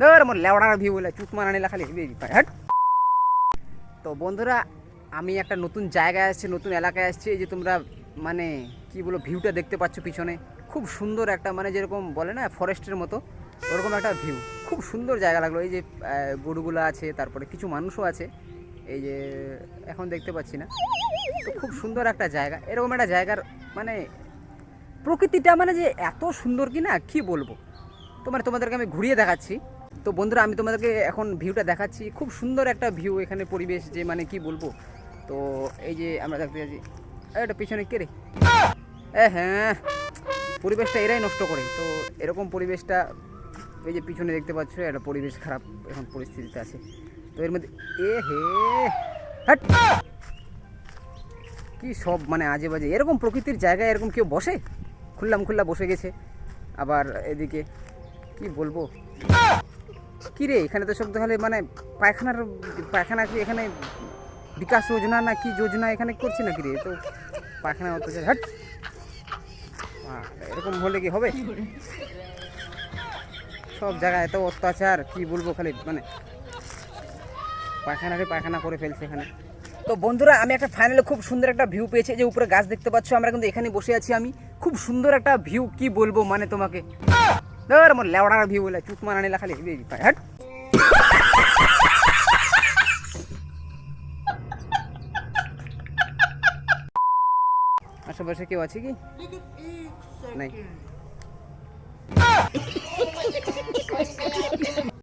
ধর মোর লেওড়ার ভিউ বলে চুত মারা নিলা খালি হাট। তো বন্ধুরা, আমি একটা নতুন জায়গায় আসছি, নতুন এলাকায় আসছি, এই যে তোমরা মানে কি বলো ভিউটা দেখতে পাচ্ছ পিছনে। খুব সুন্দর একটা মানে যেরকম বলে না ফরেস্টের মতো, ওরকম একটা ভিউ খুব সুন্দর জায়গা লাগল, এই যে গরুগুলো আছে, তারপরে কিছু মানুষও আছে, এই যে, এখন দেখতে পাচ্ছি না। তো খুব সুন্দর একটা জায়গা, এরকম একটা জায়গার মানে প্রকৃতিটা মানে যে এত সুন্দর কি না কি বলব? তোমার তোমাদেরকে আমি ঘুরিয়ে দেখাচ্ছি। তো বন্ধুরা, আমি তোমাদেরকে এখন ভিউটা দেখাচ্ছি। খুব সুন্দর একটা ভিউ এখানে পরিবেশ, যে মানে কি বলব? তো এই যে আমরা দেখতে যাচ্ছি এটা পিছনে কে রে? হ্যাঁ পরিবেশটা এরাই নষ্ট করে। তো এরকম পরিবেশটা, এই যে পিছনে দেখতে পাচ্ছ, একটা পরিবেশ খারাপ এখন পরিস্থিতিতে আছে। তো এর মধ্যে, এ হে, হাট! কি সব মানে আজে বাজে এরকম প্রকৃতির জায়গায় এরকম কেউ বসে? খুললাম খুল্লা বসে গেছে। আবার এদিকে, কি বলব? কি রে এখানে তো সব তাহলে মানে পায়খানার পায়খানা কি এখানে বিকাশ যোজনা না কি যোজনা এখানে করছে নাকি রে? তো পায়খানা অত্যাচার হাট এরকম হলে কি হবে? সব জায়গায় এত অত্যাচার, কি বলব খালি? মানে পায়খানাকে পায়খানা করে ফেলছে এখানে। তো বন্ধুরা, আমি একটা ফাইনালি খুব সুন্দর একটা ভিউ পেয়েছি। যে উপরে গাছ দেখতে পাচ্ছ, আমরা কিন্তু এখানে বসে আছি আমি। খুব সুন্দর একটা ভিউ কি বলব মানে তোমাকে? ধর আমার লেওড়ার ভিউ বলে চুত মারা নিলা খালি হেবি পায় হাট আশেপাশে কেউ আছে কি নাই